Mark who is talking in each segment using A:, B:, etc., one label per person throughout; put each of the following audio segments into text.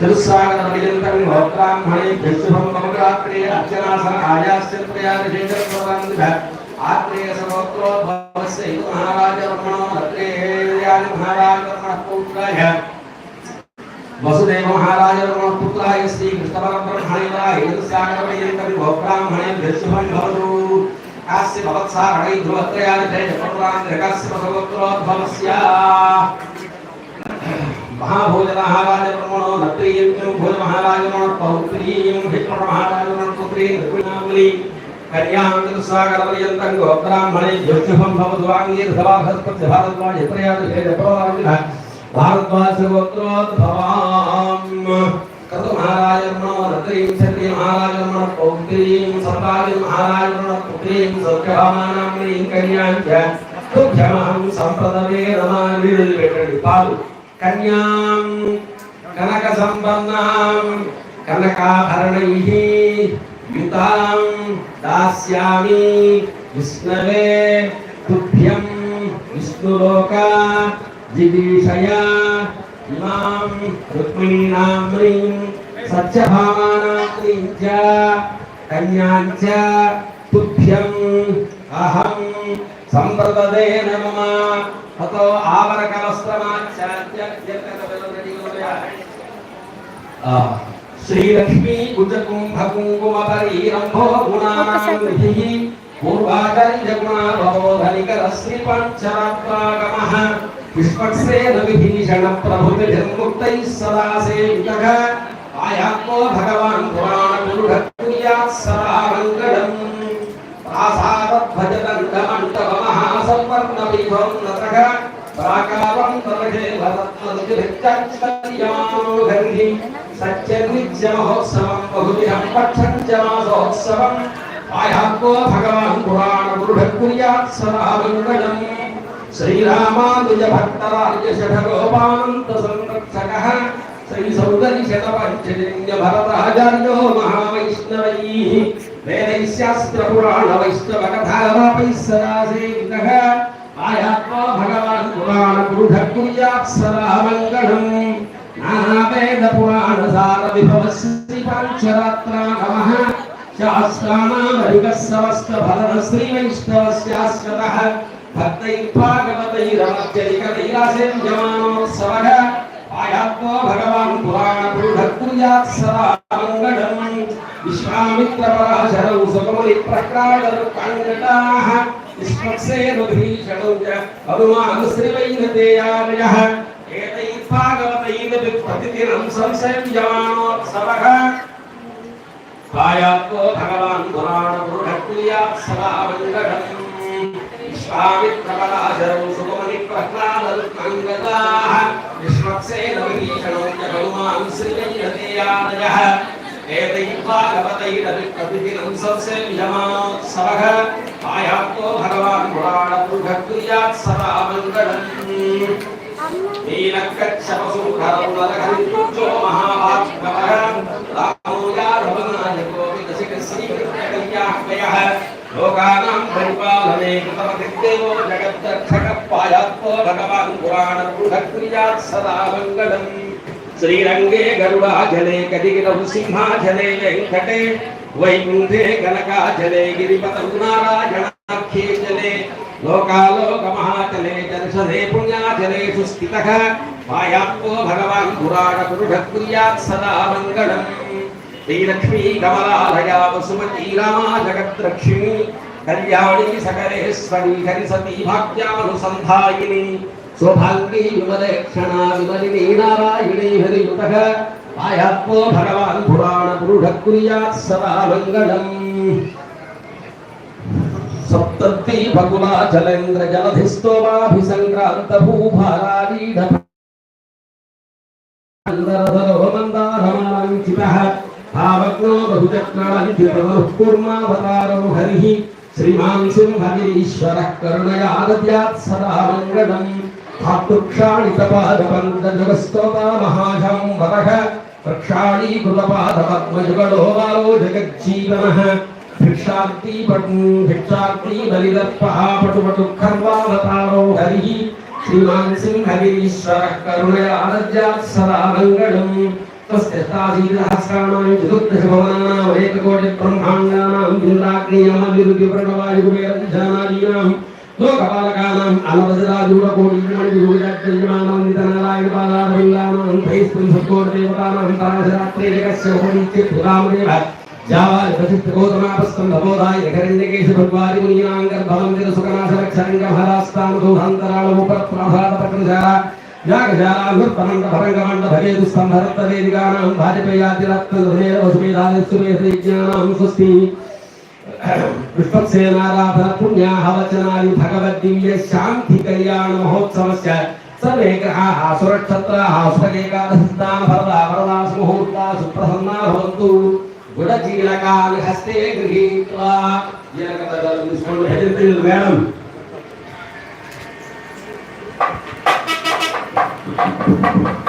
A: तिरुस्सागरपर्यन्तं गोत्राह्मणे भ्यस्तुभं ममग्रात्रे अर्चनासन आयास्य प्रयागशेषप्रबन्धः आत्रेय समोत्रो भवस्य इति महाराजर्मणो अत्रेयानि महाराजर्मणः पुत्राय वसुदेव महाराजर्मणः पुत्राय श्रीकृष्णपरब्रह्मणेवाय तिरुस्सागरपर्यन्तं गोत्राह्मणे भ्यस्तुभं भवतु कास्य भवत्सारणै ध्रुवत्रयानि जय जपत्रान् रकस्य भगवत्रो भवस्या మహాభోజనాహారాజమణో నత్రీయం భోజమహారాజమణ పౌత్రీయం విష్ణుమహారాజమణ పుత్రీ నృపుణాములి కన్యాగరపర్యంతం గోబ్రాహ్మణే జ్యోతిభం భవతు వాంగీర్ధవాభస్పత్య భారద్వాజ్ ఎత్రయాదిభేదప్రవాహిన భారద్వాజగోత్రోద్భవాం కథ మహారాజమణో నత్రీం క్షత్రియ మహారాజమణ పౌత్రీం సర్వాజ మహారాజమణ పుత్రీం సౌఖ్యభామానాం కన్యాం సంప్రదమే రమాని పెట్టండి పాలు కన్యాం కనక సంపన్నాం కనకాభరణైః యుతాం దాస్యామి విష్ణవే తుభ్యం విష్ణులోక జిగీషయ ఇమాం రుక్మిణీనామ్రీం సత్యభామానామ్రీం చ కన్యాం చ తుభ్యం అహం సంప్రదదే నమః అతో శ్రీలక్ష్మీ కుజకుంభ కుంకుమ పరీరంభో గుణానాంభిః పూర్వాచార్య గుణాభవోధనికర శ్రీ పంచరత్నాగమః పుష్పక్సేన విభీషణ ప్రభుతి జన్ముక్తైः సదా సేవితః ఆయాత్మో భగవాన్ పురాణ పురుఢకుర్యాత్ సదా మంగళం ఆసాదద్భజదండమంటవమహాసంవర్ణవిభోన్నతః ప్రాకారం తరగే భరత్మదుభిర్చర్యమానోఘర్హి బహువిధం పక్షంచ ఆయాత్మో భగవాన్ పురాణ పురుఢకుర్యాత్ సదా శ్రీరామానుజ భక్తరాజ్య షఠగోపానంత సంరక్షకः శ్రీ సౌందర్య శతపంచజన్య భరతాచార్యో మహావైష్ణవైః वेदैस्यास्त्रपुराणवैष्णवकथावापैस्सदासेवितः आयात्मा भगवान् पुराणपुरुधकुर्याप्सरामङ्गलम् नानावेदपुराणसारविभवश्रीपाञ्चरात्रा नमः शास्त्राणामधिकः समस्तफलनश्रीवैष्णवस्याश्रतः भक्तैर्भागवतैरमत्यधिकतैरासेव्यमानोत्सवः పురుఢ ఆయాత్మో భగవాన్ పురాణ పురుఢ కుర్యాత్ సదా మంగళం విశ్వామిత్ర సుగముని ప్రక్రాడలు కంగటాః భీషణౌ చ హనుమాన్ శ్రీవైనతేయాలయః ఏతైర్భాగవతైన ప్రతిదినం సంసేవ్యమానోత్సవः ఆయాత్మో భగవాన్ పురాణ పురుఢ సదా మంగళం విశ్వామిత్రపరాశరౌ సుగమని ప్రహ్లాదలు కంగతాః విశ్వక్సేన విభీషణౌ చ హనుమాన్ శ్రీవైనతేయాలయః ఏతైర్భాగవతైరవిప్రతిదినం సంసేవ్యమానోత్సవः ఆయాత్మో భగవాన్ పురాణ పురుఢ కుర్యాత్ లోకానాం పరిపాలనే కృతమతిదేవో జగద్దక్షకః పాయాత్మో భగవాన్ పురాణ పురుఢ సదా మంగళం శ్రీరంగే గరుడాచలే కదిగిరవు సింహాచలే వెంకటే వైకుంఠే కనకాచలే గిరిపతం నారాయణాఖ్యే జలే లోకాలోక మహాచలే దర్శనే పుణ్యాచలేషు స్థితః మాయాత్మో భగవాన్ పురాణ పురుష సదా మంగళం శ్రీలక్ష్మీ కమలాలయా వసుమతీ రామా జగద్రక్షిణి కళ్యాణి సకరేశ్వరి హరి సతీ భాగ్యానుసంధాయిని సౌభాగ్యీ విమలేక్షణా విమలినీ నారాయణీ హరియుతః ఆయాత్మో భగవాన్ పురాణ పురుష కుర్యాత్ సదా మంగళం సప్తీ ఫగులాచలేంద్ర आवग्नो कुर्मा कूर्मावतारो हरिः। श्रीमान् सिंहरीश्वरः करुणयादद्यात् सदा मङ्गलम्। धातुक्षाणितपादपन्तजगस्तोता महाजं वरः प्रक्षाणीकृतपादपद्मयुगलो बालो जगज्जीवनः। भिक्षार्ति पटु भिक्षार्ति बलिदर्पः पटुपटु खर्वावतारो हरिः। श्रीमान् सिंहगिरीश्वरः करुणयादद्यात् सदा मङ्गलम्। तस्यस्ताधीनसहस्राणां चतुर्दशभवनानाम् अनेककोटिब्रह्माङ्गानां पिण्डाग्नीयमभिरुद्यप्रकवायुकुबेरजानादीनां लोकपालकानाम् अनवसराजूरकोटिमणिविरुजात्यमानान्दितनारायणपादारबिल्लानां भैस्तं सत्कोटिदेवतानां ताराशरात्रिरेकस्य उपनित्य पुरामदेवः जावायप्रसिद्धगोतमापस्तं भवोदायकरण्यकेषु भगवारिमुनीनां गर्भवन्दिरसुकनाशरक्षरङ्गभरास्तां दोहान्तराणमुपत्प्रभातप्रकृशः यागजालाघुर परंग परंगमंड भवेदु संभरत वेदिकानां भाजपेयाति रक्त धने वसुमेधादिस्तुमे श्रीज्ञानां स्वस्ति। पुष्पसेनाराधन पुण्याः वचनानि भगवद्दिव्य शान्ति कल्याण महोत्सवस्य सर्वे ग्रहाः सुरक्षत्राः सुरेकादशदान भरदा वरदा सुमुहूर्ता सुप्रसन्ना भवन्तु। गुडजीलकानि हस्ते गृहीत्वा येन कदा निष्कुण्ड हेतिर्तिल् वेणम् Thank you.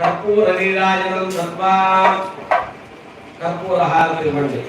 A: ಕರ್ಪೂರ ನೀರಾಜಗಳು ಕರ್ಪೂರ ಹಾಗೆ ಬಳ್ಳಿ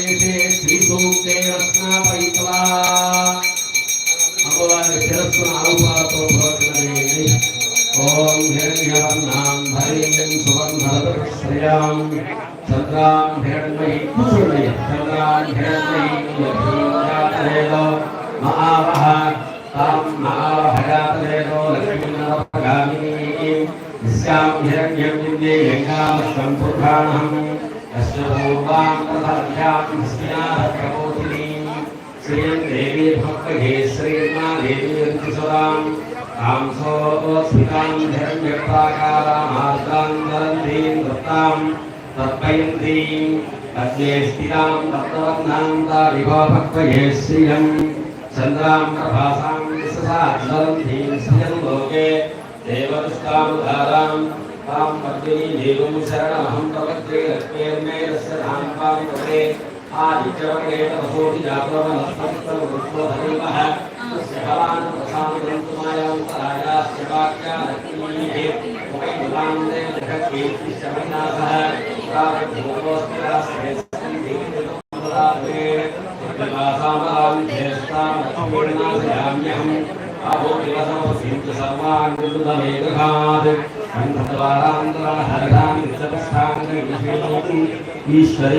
A: वेदे श्रीसूक्तेन स्नापयित्वा भगवान् शिरस्वनारूपातो भवति ॐ हिरण्यां हरिं सुगन्धरश्रयां चन्द्रां हिरण्मयि कुसुमये चन्द्रां हिरण्मयि महावः तां महाभयातलेनो लक्ष्मीनवगामिनीं निस्यां हिरण्यं निन्दे यज्ञां सम्पुर्धाणम् यस्य पूर्वां प्रधाभ्यापिस्याः प्रबोधिनीं श्रियं देवी भक्तगे श्रीर्मा देवी यन्ति सदां तां सोऽस्मितां धर्म्यक्ताकारामार्गां धरन्तीं दत्तां तत्पयन्तीं तद्ये स्थिरां तत्त्ववर्णां ता विभो भक्तये श्रियं चन्द्रां प्रभासां विससाधरन्तीं श्रियं लोके देवस्तामुदारां तां पत्नी देवं शरणमहं प्रपत्रे लक्ष्मीर्मे यस्य धां त्वां पते। आदित्यवर्गेण वसोऽपि जातवनस्तत्सर्वभूतधर्मः तस्य भवान् प्रथां ग्रन्थमायान्तरायास्य वाक्यालक्ष्मीः। वैभवान्दे जगत्कीर्तिश्च विनाशः ्यहम् अभो दिवसमसीन्तसर्वान् मृदुधमेघात् ఈశ్వరి